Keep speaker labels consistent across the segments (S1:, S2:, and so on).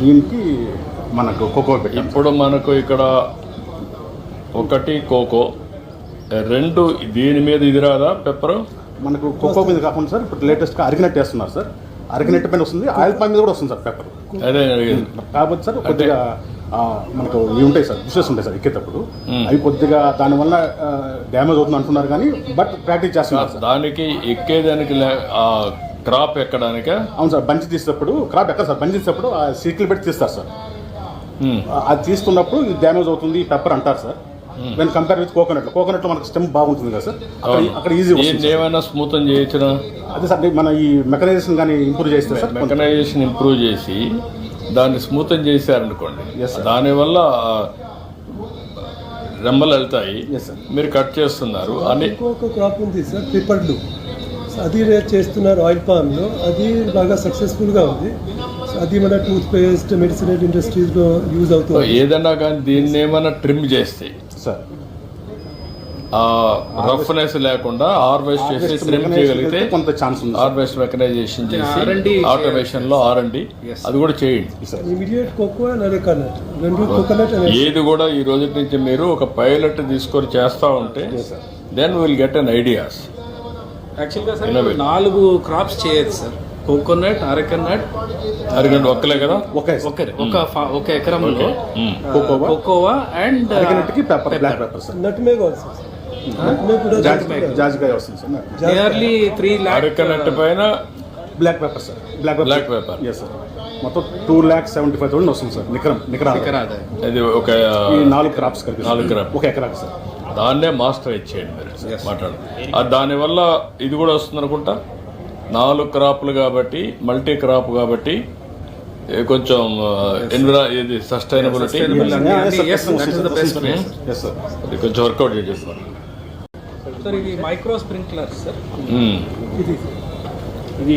S1: దీనికి మనకు కోకో పెట్టాం.
S2: ఇప్పుడు మనకు ఇక్కడ ఒకటి కోకో రెండు దీని మీద ఇది రాదా పెప్పర్?
S1: మనకు కోకో మీద కాకుండా సార్ ఇప్పుడు లేటెస్ట్గా అరిగినట్టు వేస్తున్నారు సార్. అరిగినట్టు పైన వస్తుంది ఆయిల్ పామ్ మీద కూడా వస్తుంది సార్ పెప్పర్
S2: అదే.
S1: కాకపోతే సార్ కొద్దిగా మనకు ఇవి ఉంటాయి సార్ బుషెస్ ఉంటాయి సార్ ఎక్కేటప్పుడు. అవి కొద్దిగా దానివల్ల డ్యామేజ్ అవుతుంది అంటున్నారు కానీ బట్ ప్రాక్టీస్ చేస్తున్నారు సార్.
S2: దానికి ఎక్కేదానికి క్రాప్ ఎక్కడానిక?
S1: అవును సార్ బంచి తీసేటప్పుడు క్రాప్ ఎక్కడ సార్? బంచి తీసేటప్పుడు ఆ సీట్లు పెట్టి తీస్తారు సార్. ఆ- అది తీస్తున్నప్పుడు ఇది డ్యామేజ్ అవుతుంది పెప్పర్ అంటారు sir. When compare with coconut కోకోనట్లో మనకు స్టెమ్ బాగుంటుంది కదా సార్. అక్కడ అక్కడ ఈజీ
S2: ఏమైనా స్మూతన్ చేయొచ్చిన
S1: అదే సార్ మన ఈ మెకనైజేషన్ కానీ ఇంప్రూవ్ చేస్తే సార్
S2: మెకనైజేషన్ ఇంప్రూవ్ చేసి దాన్ని స్మూతన్ చేశారనుకోండి. దానివల్ల రెమ్మలు వెళ్తాయి. మీరు కట్ చేస్తున్నారు. అని
S3: ఇంకొక క్రాప్ ఉంది సార్ పిపర్లు అది చేస్తున్నారు ఆయిల్ పామ్లో అది బాగా సక్సెస్ఫుల్గా ఉంది. అది మన టూత్ పేస్ట్ మెడిసినల్ ఇండస్ట్రీస్లో యూజ్ అవుతుంది
S2: ఏదైనా కానీ దీన్ని ఏమైనా ట్రిమ్ చేస్తే
S1: సార్.
S2: ఆ రఫ్నెస్ లేకుండా హార్వెస్ట్ చేసి ట్రిమ్ చేయగలిగితే
S1: కొంత ఛాన్స్ ఉంది.
S2: హార్వెస్ట్ మెకనైజేషన్ చేసి ఆటోమేషన్లో ఆర్ అండి అది కూడా చేయండి.
S3: ఇమీడియట్ కోకోనట్
S2: ఏది కూడా ఈ రోజు నుంచి మీరు ఒక పైలట్ తీసుకొని చేస్తా ఉంటే then will get an ideas
S4: యాక్చువల్గా సార్ నాలుగు క్రాప్స్ చేయొచ్చు సార్ కోకోనట్ అరకనట్.
S2: అరగంట ఒక్కలే కదా?
S1: ఓకే సార్
S4: ఒక ఒక ఫా- ఒక ఎకరంలో
S1: cocoa?
S4: Cocoa and
S1: అరిగినట్టుకి
S3: pepper black pepper sir nutmeg కూడా
S1: జాజికాయ జాజికాయ వస్తుంది sir
S4: nearly three lakh
S2: areca nut పైన
S1: black pepper sir black
S2: Black pepper.
S1: Yes sir మొత్తం two lakh seventy five thousand వస్తుంది సార్ నికరం నికరా
S4: ఎకరాదా
S2: ఇది ఒక
S1: ఈ నాలుగు క్రాప్స్ కలిపి.
S2: నాలుగు crop.
S1: ఒక ఎకరాకి సార్
S2: దాన్నే మాస్టర్ ఇచ్చేయండి మీరు. మాట్లాడు అది దానివల్ల ఇది కూడా వస్తుంది అనుకుంటా? నాలుగు క్రాప్లు కాబట్టి మల్టీ క్రాప్ కాబట్టి ఏ కొంచెం ఎన్విరా ఇది సస్టైనబిలిటీ? అది కొంచెం వర్కౌట్ చేసేస్తాను
S4: సార్ ఇది మైక్రో స్ప్రింక్లర్ సార్
S3: ఇది
S5: ఇది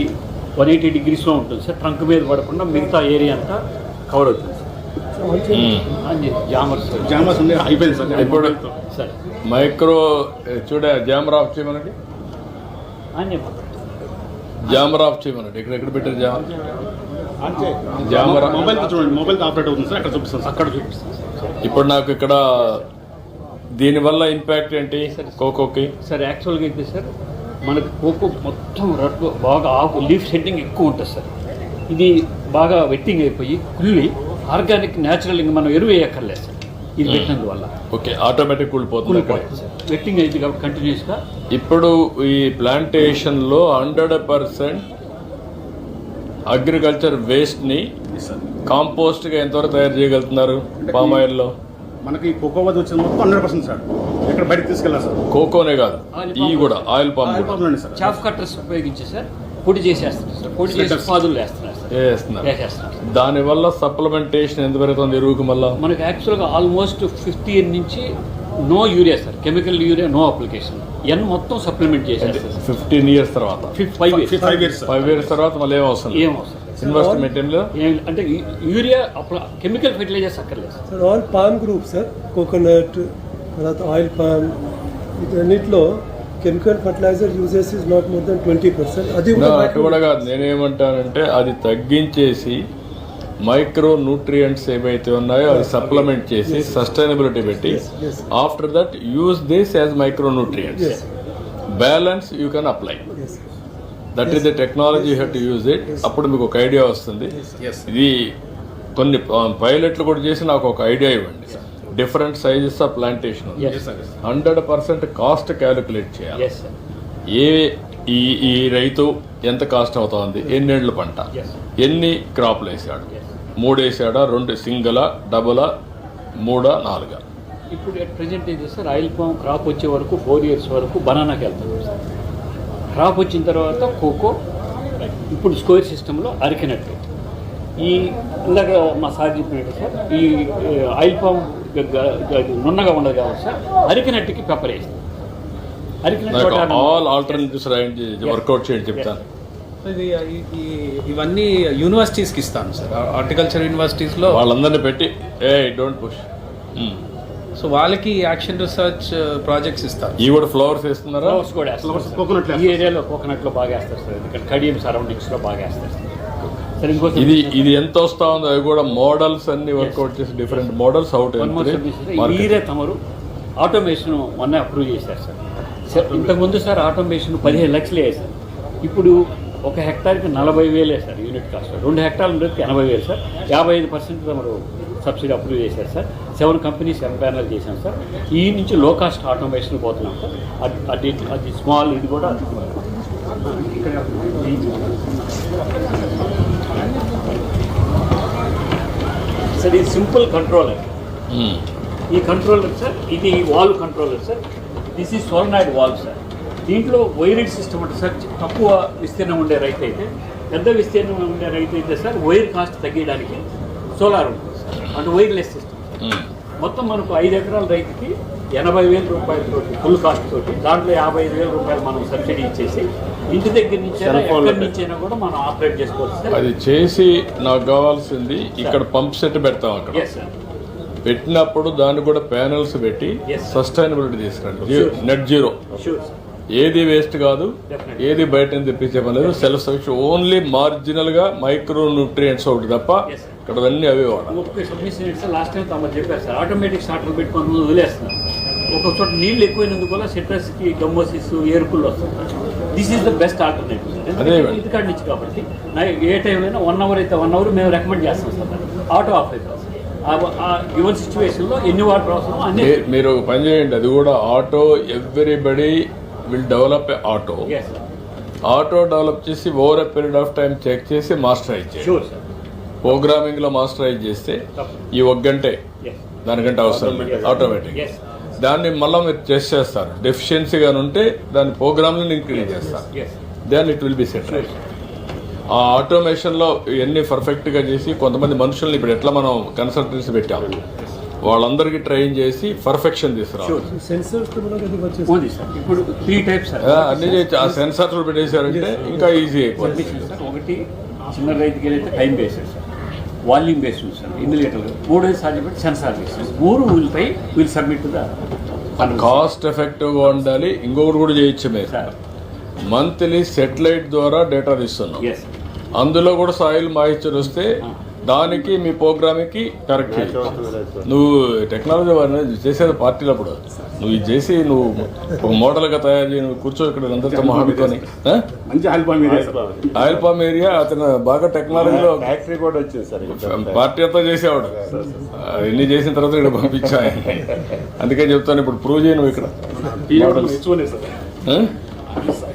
S5: వన్ ఎయిటీ డిగ్రీస్లో ఉంటుంది సార్ ట్రంక్ మీద పడకుండా మిగతా ఏరియా అంతా కవర్ అవుతుంది. జామర్స్
S1: అయిపోయింది సార్
S2: ఇప్పుడు మైక్రో చూడ జామర్ ఆఫ్ చేయమనండి. జామర్ ఆఫ్ చేయమనండి. ఇక్కడ ఎక్కడ పెట్టారు జామర్? జామర్
S1: మొబైల్ చూడండి మొబైల్ ఆపరేట్ అవుతుంది సార్ అక్కడ చూపిస్తాను
S5: అక్కడ చూపిస్తాను సార్
S2: ఇప్పుడు నాకు ఇక్కడ దీనివల్ల ఇంపాక్ట్ ఏంటి? కోకోకి?
S5: సార్ యాక్చువల్గా అయితే సార్ మనకు కోకో మొత్తం రట్టు బాగా ఆకు లీఫ్ సెట్టింగ్ ఎక్కువ ఉంటుంది సార్. ఇది బాగా వెట్టింగ్ అయిపోయి కుళ్ళి ఆర్గానిక్ న్యాచురల్ ఇంకా మనం ఎరువు వేయక్కర్లేదు సార్ ఇది పెట్టినందువల్ల
S2: ఓకే ఆటోమేటిక్ కూలిపోతుంది
S5: వెట్టింగ్ అయితే కాబట్టి కంటిన్యూస్గా
S2: ఇప్పుడు ఈ ప్లాంటేషన్లో హండ్రెడ్ పర్సెంట్ అగ్రికల్చర్ వేస్ట్ని కాంపోస్ట్గా ఎంతవరకు తయారు చేయగలుగుతున్నారు పామ్ ఆయిల్లో?
S1: మనకి కోకోవా వచ్చింది మొత్తం హండ్రెడ్ పర్సెంట్ సార్. ఇక్కడ బయటకు తీసుకెళ్ళాలి సార్.
S2: కోకోనే కాదు ఈ కూడా ఆయిల్. పామ్
S5: చాఫ్ కట్టర్స్ ఉపయోగించి సార్. పొడి చేసేస్తున్నారు సార్. పొడి చేసి పాదులు వేస్తున్నారు
S2: దానివల్ల సప్లిమెంటేషన్ ఎంత పెరుగుతుంది ఎరువుకి మళ్ళా?
S5: మనకు యాక్చువల్గా ఆల్మోస్ట్ ఫిఫ్టీ నుంచి no urea sir. Chemical urea no application. N మొత్తం సప్లిమెంట్ చేసేస్తారు సార్.
S2: ఫిఫ్టీన్ ఇయర్స్ తర్వాత.
S5: Five years
S1: five years sir
S2: five years తర్వాత మళ్ళీ ఏం అవసరం
S5: ఏం అవసరం
S2: ఇన్వెస్ట్మెంట్ ఏం లేదు.
S5: ఏం అంటే యూరియా అప్పుడు కెమికల్ ఫెర్టిలైజర్స్ అక్కర్లేదు sir.
S3: Sir oil palm group sir coconut తర్వాత ఆయిల్ పామ్ వీటన్నిటిలో chemical fertiliser uses is not more than twenty percent అది కూడా
S2: కాదు నేనేమంటానంటే అది తగ్గించేసి మైక్రో న్యూట్రియంట్స్ ఏవైతే ఉన్నాయో అది సప్లిమెంట్ చేసి సస్టైనబిలిటీ పెట్టి. After that use this
S3: as
S2: micro nutrients. Balance you
S3: can
S2: apply. That is the technology have to use it అప్పుడు మీకు ఒక ఐడియా వస్తుంది. ఇది కొన్ని పైలట్లు కూడా చేసి నాకు ఒక ఐడియా ఇవ్వండి. Different sizes
S5: of plantation
S2: hundred percent cost calculate చేయాలి. ఏ ఈ ఈ రైతు ఎంత కాస్ట్ అవుతోంది? ఎన్నేళ్ళు పంట. ఎన్ని క్రాప్లు వేసాడు? మూడు వేసాడా రెండు సింగలా డబులా మూడా నాలుగా?
S5: ఇప్పుడు అట్ ప్రజెంట్ ఏం సార్ ఆయిల్ పామ్ క్రాప్ వచ్చే వరకు ఫోర్ ఇయర్స్ వరకు బనానాకి వెళ్తాం సార్ క్రాప్ వచ్చిన తర్వాత కోకో ఇప్పుడు స్కోర్ సిస్టంలో అరికినట్టు. ఈ ఇందాక మా సార్ చెప్పినట్టు సార్ ఈ ఆయిల్ పామ్ నున్నగా ఉండదు కాబట్టి సార్ అరికినట్టుకి పెప్పర్ వేస్తాం. అరికినట్టు.
S2: ఆల్ ఆల్టర్నేటివ్స్ రాయండి వర్కౌట్ చేయండి చెప్తాను.
S4: ఇవన్నీ యూనివర్సిటీస్కి ఇస్తాను సార్ హార్టికల్చర్ యూనివర్సిటీస్లో
S2: వాళ్ళందరినీ పెట్టి ఏ డోంట్ పుష్
S4: సో వాళ్ళకి యాక్షన్ రీసెర్చ్ ప్రాజెక్ట్స్ ఇస్తాను
S2: ఈ కూడా ఫ్లవర్స్ వేస్తున్నారా?
S5: ఫ్లవర్స్ కూడా.
S1: కోకోనట్
S5: ఈ ఏరియాలో కోకోనట్లో బాగా వేస్తారు సార్ ఎందుకంటే కడియం సరౌండింగ్స్లో బాగా వేస్తారు సార్
S2: ఇది ఇది ఎంత వస్తా ఉందో అవి కూడా మోడల్స్ అన్ని వర్కౌట్ చేసి డిఫరెంట్ మోడల్స్ అవుట్
S5: మోర్ తమరు ఆటోమేషన్ మొన్న అప్రూవ్ చేశారు సార్. సార్ ఇంతకుముందు సార్ ఆటోమేషన్ పదిహేను లక్షలే సార్. ఇప్పుడు ఒక హెక్టార్కి నలభై వేలే సార్ యూనిట్ కాస్ట్. రెండు హెక్టార్లు ఉండేది ఎనభై వేలు సార్. యాభై ఐదు పర్సెంట్ తమరు సబ్సిడీ అప్రూవ్ చేశారు సార్. సెవెన్ కంపెనీస్ ఎంపానల్ చేశాం సార్. ఈ నుంచి లో కాస్ట్ ఆటోమేషన్ పోతున్నాం సార్. అది- అది అది స్మాల్ ఇది కూడా. ఇక్కడ సార్ ఇది సింపుల్ కంట్రోలర్. ఈ కంట్రోలర్ సార్ ఇది వాల్వ్ కంట్రోలర్ సార్. దిస్ ఈ సోలనాయిడ్ వాల్వ్ సార్ దీంట్లో వైర్డ్ సిస్టమ్ అంటే సార్. తక్కువ విస్తీర్ణం ఉండే రైతు అయితే పెద్ద విస్తీర్ణం ఉండే రైతు అయితే సార్ వైర్ కాస్ట్ తగ్గించడానికి సోలార్ ఉంటుంది సార్. అంటే వైర్లెస్ సిస్టమ్ మొత్తం మనకు ఐదు ఎకరాల రైతుకి ఎనభై వేల రూపాయలతో ఫుల్ కాస్ట్ తోటి దాంట్లో యాభై ఐదు వేల రూపాయలు మనం సబ్సిడీ ఇచ్చేసి ఇంటి దగ్గర నుంచి ఎక్కడి నుంచి కూడా మనం ఆపరేట్ చేసుకోవచ్చు
S2: అది చేసి నాకు కావాల్సింది ఇక్కడ పంప్ సెట్ పెడతాం అక్కడ. పెట్టినప్పుడు దాన్ని కూడా ప్యానల్స్ పెట్టి. సస్టైనబిలిటీ తీసుకురండి. నెట్ జీరో ఏది వేస్ట్ కాదు. ఏది బయట తెప్పించే పని లేదు సెల్ఫ్ సఫిషియన్ ఓన్లీ మార్జినల్గా మైక్రో న్యూట్రియంట్స్ ఒకటి తప్ప. ఇక్కడ అన్ని అవే వాడాలి.
S5: లాస్ట్ టైం తమ చెప్పారు సార్ ఆటోమేటిక్ స్టార్టర్ పెట్టుకొని వదిలేస్తున్నారు ఒక చోట నీళ్ళు ఎక్కువైనందుకు వల్ల సిట్రస్కి గమ్మోసిస్ ఏరుకుళ్ళు వస్తుంది this is the
S2: best
S5: alternative కాడి నుంచి కాబట్టి ఏ టైంలో వన్ అవర్ అయితే వన్ అవర్ మేము రికమెండ్ చేస్తాం సార్. ఆటో ఆఫ్ ఆ గివెన్ సిచ్యువేషన్లో ఎన్ని వాటర్ అవసరం అన్ని
S2: మీరు పని చేయండి. అది కూడా auto everybody will
S5: develop auto
S2: auto develop చేసి over a period of time check చేసి మాస్టరైజ్ చేయండి.
S5: షూర్ సార్
S2: ప్రోగ్రామింగ్లో మాస్టరైజ్ చేస్తే ఈ ఒక గంటే దానికంటే అవసరం. ఆటోమేటిక్ దాన్ని మళ్ళీ మీరు టెస్ట్ చేస్తారు. డెఫిషియన్సీ గాని ఉంటే దాని ప్రోగ్రామ్ని ఇంక్రీజ్ చేస్తారు. Then it will be set ఆ ఆటోమేషన్లో ఇవన్నీ పర్ఫెక్ట్గా చేసి కొంతమంది మనుషుల్ని ఇప్పుడు ఎట్లా మనం కన్సల్టెన్సీ పెట్టాం? వాళ్ళందరికీ ట్రైన్ చేసి పర్ఫెక్షన్ తీసుకురావాలి.
S5: ఇప్పుడు త్రీ టైప్స్
S2: ఆ, అన్ని చేయొచ్చు. ఆ సెన్సార్స్ పెట్టేశారంటే ఇంకా ఈజీ అయిపోతుంది.
S5: ఒకటి చిన్న రైతుకి అయితే time based sir volume sir ఎన్ని లీటర్లు? మూడోది సాధ్యపడి సెన్సార్ బేస్డ్ మూడు వీల్పై వీల్ సబ్మిట్ ద
S2: కాస్ట్ ఎఫెక్టివ్గా ఉండాలి. ఇంకొకటి కూడా చేయొచ్చు మీరు.
S5: సార్.
S2: మంత్లీ సెటిలైట్ ద్వారా డేటా తీస్తున్నాం. అందులో కూడా సాయిల్ మాయిశ్చర్ వస్తే దానికి మీ ప్రోగ్రామ్కి కరెక్ట్ నువ్వు టెక్నాలజీ వారిని చేసేది పార్టీలు అప్పుడు నువ్వు ఇది చేసి నువ్వు ఒక మోడల్గా తయారు చేయి నువ్వు కూర్చో ఇక్కడ అందరితో?
S1: మంచి ఆయిల్ పామ్ ఏరియా
S2: అతను బాగా టెక్నాలజీలో. పార్టీ అంతా చేసేవాడు. ఆ, ఇన్ని చేసిన తర్వాత ఇక్కడ పంపించా అందుకే చెప్తాను ఇప్పుడు ప్రూవ్ చేయను ఇక్కడ.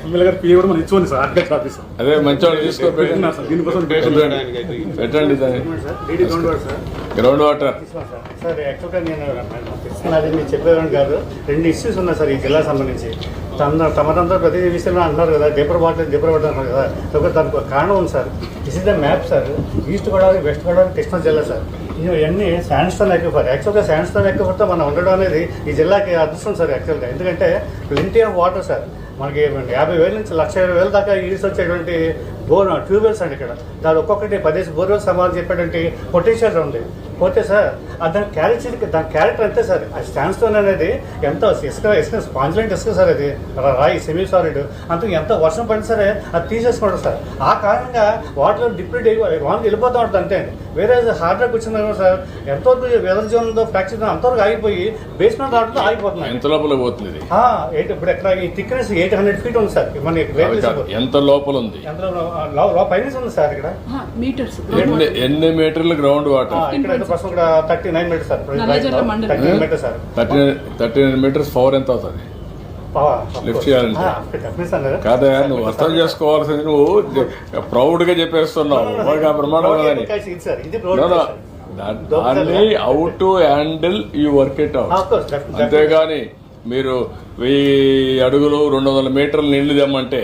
S1: ఎమ్మెల్యే గారు పిఏ కూడా మనం ఇచ్చుకోండి సార్ ఆర్టికల్ ఆఫీస్
S2: అదే మంచివాడు తీసుకో
S1: పెట్టినా సార్ దీనికోసం
S2: పెట్టండి
S1: ground water sir.
S2: Ground water
S6: sir. యాక్చువల్గా నేను తెలుసుకున్నది మీరు చెప్పేవాడిని కాదు. రెండు ఇష్యూస్ ఉన్నాయి సార్ ఈ జిల్లా సంబంధించి. తమ తమరంతా ప్రతి విషయంలో అంటున్నారు కదా డిపర్ బాటిల్ డిపర్ బాటిల్ అంటున్నారు కదా. దానికి ఒక కారణం ఉంది sir. This is the map sir. East Godavari west Godavari Krishna జిల్లా సార్. ఇవన్నీ శాండ్స్టోన్ ఎక్విఫర్ యాక్చువల్గా శాండ్స్టోన్ ఎక్విఫర్తో మనం ఉండడం అనేది ఈ జిల్లాకి అదృష్టం సార్ యాక్చువల్గా ఎందుకంటే ప్లింటీ ఆఫ్ వాటర్ సార్. మనకి యాభై వేల నుంచి లక్ష ఇరవై వేల దాకా ఈడ్స్ వచ్చేటువంటి బోర్ ట్యూబ్వెల్స్ అండి ఇక్కడ. దాని ఒక్కొక్కటి పదేసి బోర్వెల్స్ సమాధానం చెప్పేటువంటి పొటెన్షియల్ ఉంది. పోతే సార్ దాని క్యారెక్టర్ దాని క్యారెక్టర్ అంతే సార్. ఆ స్టాండ్స్టోన్ అనేది ఎంత ఇసుక ఇసుక స్పాంజ్లెంట్ ఇసుక సార్ అది. రాయి సెమీ సాలిడ్ అంత ఎంత వర్షం పడిన సరే అది తీసేసుకుంటారు సార్. ఆ కారణంగా వాటర్ డిప్లీట్ అయ్యి వాన్ వెళ్ళిపోతూ ఉంటుంది అంతే అండి. వేరే హార్డ్ వచ్చింది కదా సార్. ఎంతవరకు వెదర్ జోన్లో ఫ్రాక్చర్ అంతవరకు ఆగిపోయి బేస్మెంట్ రావడంతో ఆగిపోతున్నాయి.
S2: ఎంత లోపల పోతుంది ఇది?
S6: ఆ, ఎయిట్ ఇప్పుడు ఎక్కడ ఈ థిక్నెస్ ఎయిట్ హండ్రెడ్ ఫీట్ ఉంది సార్. మన
S2: ఎంత లోపల ఉంది?
S6: ఎంత లో- లో పైన ఉంది సార్ ఇక్కడ.
S7: మీటర్స్
S2: ఎన్ని ఎన్ని మీటర్లు గ్రౌండ్ వాటర్
S6: ఇక్కడ thirty
S7: nine metre
S6: sir. Thirty nine sir.
S2: Thirty thirty nine metres power ఎంత అవుతుంది? Lift చేయాలంటే. కాదా. నువ్వు అర్థం చేసుకోవాల్సింది నువ్వు ప్రౌడ్గా చెప్పేస్తున్నావు. బాగా ప్రమాణం దాన్ని out to handle you work
S6: it out
S2: అంతేగాని మీరు వెయ్యి అడుగులు రెండు వందల మీటర్లు నీళ్ళు తెమ్మంటే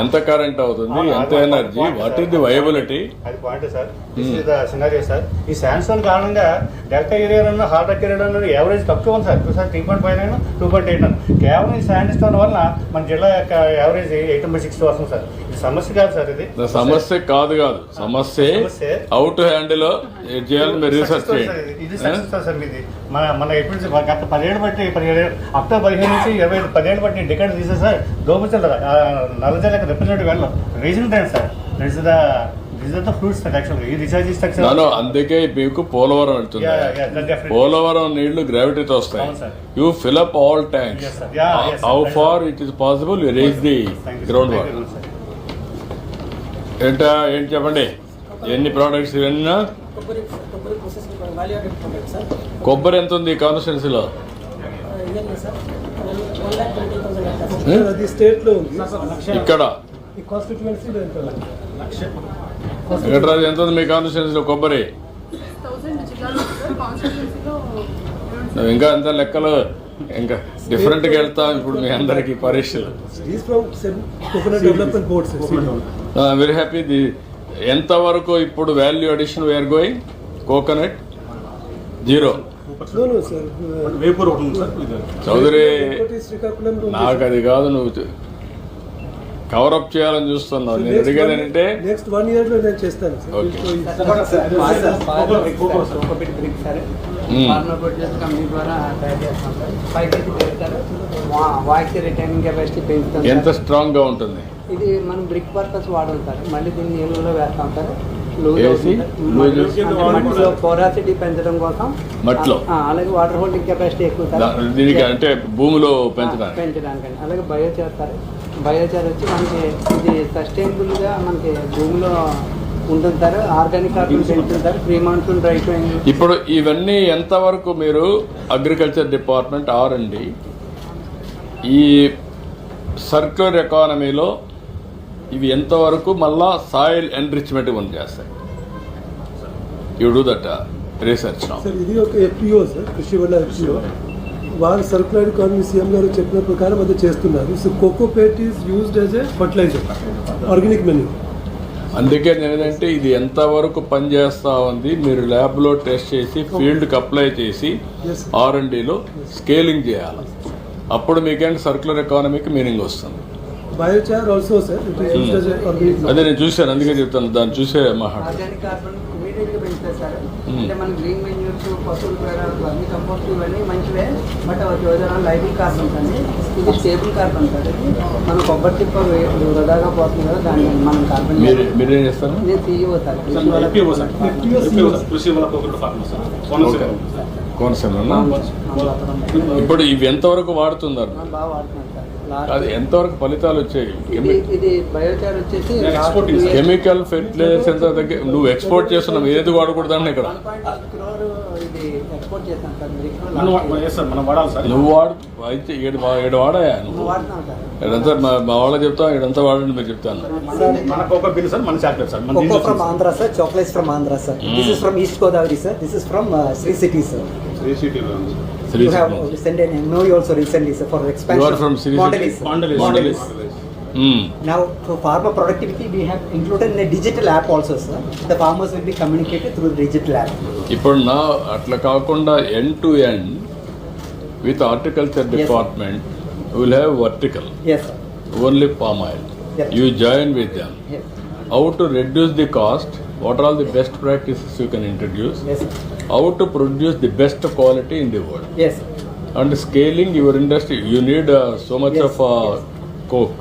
S2: ఎంత కరెంట్ అవుతుంది ఎంత energy what is the viability
S6: అది point sir is scenario sir ఈ శాంసంగ్ కారణంగా డెల్టా ఏరియాలో హార్ట్ అటాక్ ఏరియాలో యావరేజ్ తక్కువ ఉంది sir sir three point five nine two point eight nine కేవలం ఈ శాండ్ స్టోన్ వల్ల మన జిల్లా యొక్క యావరేజ్ ఎయిట్ బై సిక్స్ వస్తుంది సార్ సమస్య కాదు సార్ ఇది.
S2: సమస్య కాదు కాదు. సమస్య. అవుట్ హ్యాండిల్ చేయాలని మీరు రీసెర్చ్
S6: ఇది. ఇది సక్సెస్
S2: చేయండి
S6: సార్ మీది. మన మన ఎప్పుడు నుంచి గత పదిహేడు బట్టి పదిహేడు అక్టోబర్ పదిహేను నుంచి ఇరవై ఐదు పదిహేడు బట్టి డికెట్ తీసే సార్. దోమచంద్ర నల్లజల్లకి రిప్రజెంటేటివ్ వెళ్ళం. Reason time sir? That is
S2: the అందుకే మీకు పోలవరం వెళ్తుంది. పోలవరం నీళ్ళు గ్రావిటీతో వస్తాయి. You
S6: fill up all tanks. How
S2: far
S6: it is
S2: possible you raise the ground water ఏంటా ఏంటి చెప్పండి? ఎన్ని ప్రోడక్ట్స్ ఇవన్నీ
S7: కొబ్బరి
S2: ఎంత ఉంది కాన్స్టిట్యున్సీలో
S3: స్టేట్లో ఉంది
S2: ఇక్కడ.
S3: ఈ కాన్స్టిట్యువెన్సీలో ఎంత
S2: ఉంది? మీ కాన్స్టిట్యున్సీలో కొబ్బరి? ఇంకా ఎంత లెక్కలు? ఇంకా డిఫరెంట్గా వెళ్తాం ఇప్పుడు మీ అందరికీ పరీక్షలు. వెరీ హ్యాపీ ది ఎంతవరకు ఇప్పుడు
S1: value addition where
S2: going
S3: coconut zero Chowdary
S2: నాకు అది కాదు నువ్వు కవరప్ చేయాలని చూస్తున్నావు. నేను అడిగేది ఏంటంటే
S3: నెక్స్ట్ వన్ ఇయర్లో నేను చేస్తాను
S2: ఎంత. స్ట్రాంగ్గా ఉంటుంది?
S8: ఇది మనం బ్రిక్ పర్పస్ వాడతాం సార్ మళ్ళీ దీన్ని నీళ్ళలో వేస్తాం సార్.
S2: వేసి,
S8: మట్టిలో పోరాసిటీ పెంచడం కోసం
S2: మట్టిలో?
S8: అలాగే వాటర్ హోల్డింగ్ కెపాసిటీ ఎక్కువ
S2: దీనికి అంటే భూమిలో పెంచడానికి.
S8: పెంచడానికి అలాగే బయో చేస్తారు బయోచార్ వచ్చి మనకి ఇది సస్టైనబుల్గా మనకి భూమిలో ఉంటుంది sir organic carbon sir pre monsoon dry
S2: ఇప్పుడు ఇవన్నీ ఎంతవరకు మీరు అగ్రికల్చర్ డిపార్ట్మెంట్ ఆర్ అండి ఈ సర్క్యులర్ ఎకానమీలో ఇవి ఎంతవరకు మళ్ళా సాయిల్ ఎన్రిచ్మెంట్ పని చేస్తాయి యూ డూ దట్ రీసెర్చ్
S3: ఇది ఒక ఎఫ్పిఓ సార్ కృషి వల్ల ఎఫ్పిఓ వారు సర్కులర్ ఎకానమీ సీఎం గారు చెప్పిన ప్రకారం అది చేస్తున్నారు. So cocopeat is used as a fertiliser organic manure
S2: అందుకే నేను ఏంటంటే ఇది ఎంతవరకు పనిచేస్తా ఉంది మీరు ల్యాబ్లో టెస్ట్ చేసి ఫీల్డ్కి అప్లై చేసి
S3: Yes.
S2: ఆర్ అండ్ డిలో స్కేలింగ్ చేయాలి. అప్పుడు మీకేంటి సర్క్యులర్ ఎకానమీకి మీనింగ్ వస్తుంది.
S3: బయోచార్ ఆల్సో సార్
S2: అదే నేను చూశాను అందుకే చెప్తాను దాన్ని చూసే Hmm.
S8: అంటే మన గ్రీన్ మెన్యూర్స్ పశువుల పేడ అన్ని కంపోస్ట్ ఇవన్నీ మంచివే బట్ అవి ఏదైనా ఇది స్టేబుల్ కార్బన్ మన కొబ్బరి తిప్ప వే- వృధాగా పోతుంది కదా దాన్ని మనం కార్బన్
S2: మీరు చేస్తారు?
S8: నేను సీఈఓ సార్.
S1: కోనసీమ.
S2: ఇప్పుడు ఇవి ఎంతవరకు వాడుతున్నారు?
S8: బాగా లాస్ట్
S2: అది ఎంతవరకు ఫలితాలు వచ్చాయి కెమికల్ ఫెర్టిలైజర్స్ దగ్గర నువ్వు ఎక్స్పోర్ట్ చేస్తున్నావు ఏది వాడకూడదని ఇక్కడ
S8: 1.6 crore ఇది ఎక్స్పోర్ట్ చేస్తాను సార్ బ్రిక్
S1: మనం వా- yes సార్ మనం వాడాలి సార్
S2: నువ్వు వాడు అయితే ఏడు ఏడు వాడాయా నువ్వు
S8: సార్
S2: ఇడంతా మా వాళ్ళకి చెప్తాం ఇడంతా వాడండి మీరు చెప్తాను
S1: మన కోకో బిన్ సార్ మన చాక్లెట్ సార్ మన
S9: Cocoa
S1: దీంట్లో
S9: from Andhra, sir. Chocolates from Andhra, sir. This is from East Godavari, sir. This is from uh, Sri City, sir.
S1: Sri సిటీలో ఉంది.
S2: Sri
S9: you have
S2: city.
S9: sent an MOU also recently, sir, for expansion.
S2: You are from Sri City?
S9: Mondelez, sir.
S1: Mondelez.
S9: Mondelez.
S2: Hmm.
S9: Now, for farmer productivity, we have included in a digital app also, sir. The farmers will be communicated through the digital app.
S2: ఇప్పుడు నా అట్లా కాకుండా end to end with horticulture
S9: Yes, sir.
S2: Department will have vertical
S9: Yes, sir.
S2: Only palm oil
S9: Yeah.
S2: You join with them
S9: Yes,
S2: how to reduce the cost what are the best practices you
S9: can introduce
S2: How to produce the best quality in the world
S9: Yes, sir.
S2: And scaling your industry you need so much
S9: Yes,
S2: of
S9: yes.
S2: కోక్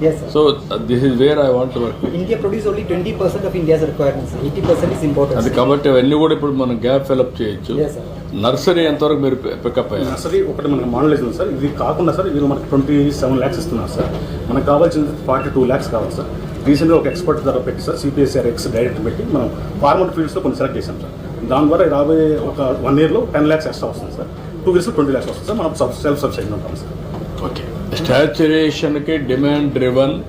S9: Yes, sir.
S2: So this is where I want work
S9: India produces only 20% of India's requirements. sir. 80% is imported.
S2: అది. కాబట్టి అవన్నీ కూడా ఇప్పుడు మనం gap fill up చేయొచ్చు
S9: Yes, sir.
S2: Nursery ఎంతవరకు మీరు పికప్ అయ్యారు
S1: నర్సరీ ఒకటి మనకి మోడలైజ్ ఉంది సార్ ఇది కాకుండా సార్ వీళ్ళు మనకి ట్వంటీ సెవెన్ ల్యాక్స్ ఇస్తున్నారు సార్ మనకు కావాల్సింది ఫార్టీ టూ ల్యాక్స్ కావాలి సార్ రీసెంట్గా ఒక ఎక్స్పర్ట్ ధర పెట్టి సార్ సిపిఎస్ఆర్ ఎక్స్ డైరెక్ట్ పెట్టి మనం ఫార్మర్ ఫీల్డ్స్లో కొన్ని సెలెక్ట్ చేసాం సార్ దాని ద్వారా రాబోయే ఒక వన్ ఇయర్లో టెన్ ల్యాక్స్ ఎక్స్ట్రా వస్తుంది సార్. టూ ఇయర్స్లో ట్వంటీ ల్యాక్స్ వస్తుంది సార్. మనం సబ్ సెల్ఫ్ సబ్సిడీ ఉంటాం సార్.
S2: ఓకే స్టాచ్యురేషన్కి డిమాండ్ డ్రివన్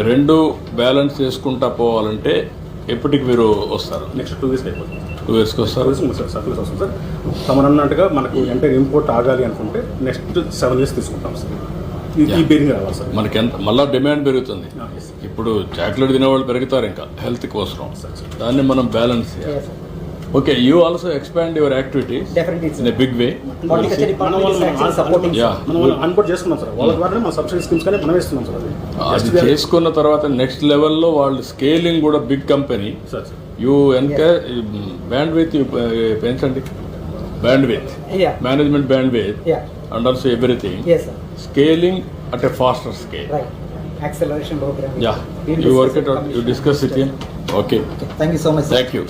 S2: రెండు బ్యాలెన్స్ చేసుకుంటా పోవాలంటే ఎప్పటికి మీరు వస్తారు?
S1: నెక్స్ట్ టూ ఇయర్స్కి అయిపోతుంది.
S2: టూ ఇయర్స్కి వస్తారు?
S1: సార్ సర్వీస్ వస్తుంది సార్. తమరు అన్నట్టుగా మనకు అంటే ఇంపోర్ట్ ఆగాలి అనుకుంటే నెక్స్ట్ సెవెన్ ఇయర్స్ తీసుకుంటాం సార్. ఈ-. బేరింగ్ రావాలి సార్.
S2: మనకి ఎంత మళ్ళా డిమాండ్ పెరుగుతుంది.
S1: Ah.
S2: ఇప్పుడు చాక్లెట్ తినేవాళ్ళు పెరుగుతారు ఇంకా హెల్త్ కోసం దాన్ని మనం బ్యాలెన్స్ చేయాలి.
S9: Okay you also expand your activities.
S2: In
S1: big way చేసుకున్నాం అది
S2: తర్వాత నెక్స్ట్ లెవెల్లో వాళ్ళు స్కేలింగ్ కూడా big
S1: company sir
S2: sir. You encourage bandwidth పెంచండి bandwidth. Management
S9: bandwidth.
S2: And also everything
S9: Yes, sir.
S2: Scaling at a faster
S9: scale. Acceleration program.
S2: Yeah
S9: We'll
S2: you
S9: discuss
S2: work
S9: with
S2: it out you
S9: commission.
S2: Discuss it okay
S9: Thank you so much. sir.
S2: Thank you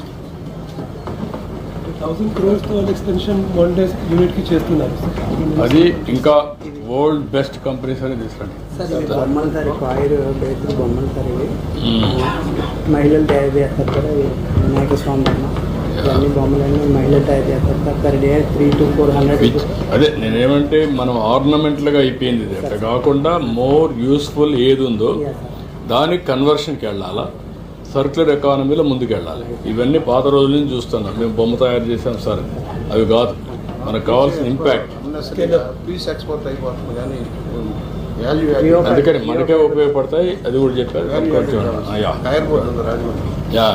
S3: thousand క్రోర్స్తో extension one day యూనిట్కి చేస్తున్నారు sir
S2: అది ఇంకా world best companies అని తీసుకురండి
S8: బొమ్మలు sir coir బేతులు బొమ్మలు sir ఇవి
S2: మ్మ్.
S8: మహిళలు తయారు చేస్తారు ఇవి వినాయక స్వామి ఇవన్నీ బొమ్మలన్నీ మహిళలు తయారు చేస్తారు sir per day three to four hundred
S2: which అదే నేనేమంటే మనం ఆర్నమెంట్లుగా అయిపోయింది ఇది. అట్లా కాకుండా మోర్ యూస్ఫుల్ ఏది ఉందో దానికి కన్వర్షన్కి వెళ్ళాలా? సర్క్యులర్ ఎకానమీలో ముందుకు వెళ్ళాలి ఇవన్నీ పాత రోజుల నుంచి చూస్తున్నాం. మేము బొమ్మ తయారు చేసాం సార్. అవి కాదు. మనకు కావాల్సిన ఇంపాక్ట్
S10: పీస్ ఎక్స్పోర్ట్ అయిపోతుంది కానీ వాల్యూ
S2: అందుకని మనకే ఉపయోగపడతాయి. అది కూడా చెప్పారు. కొంచెం యా.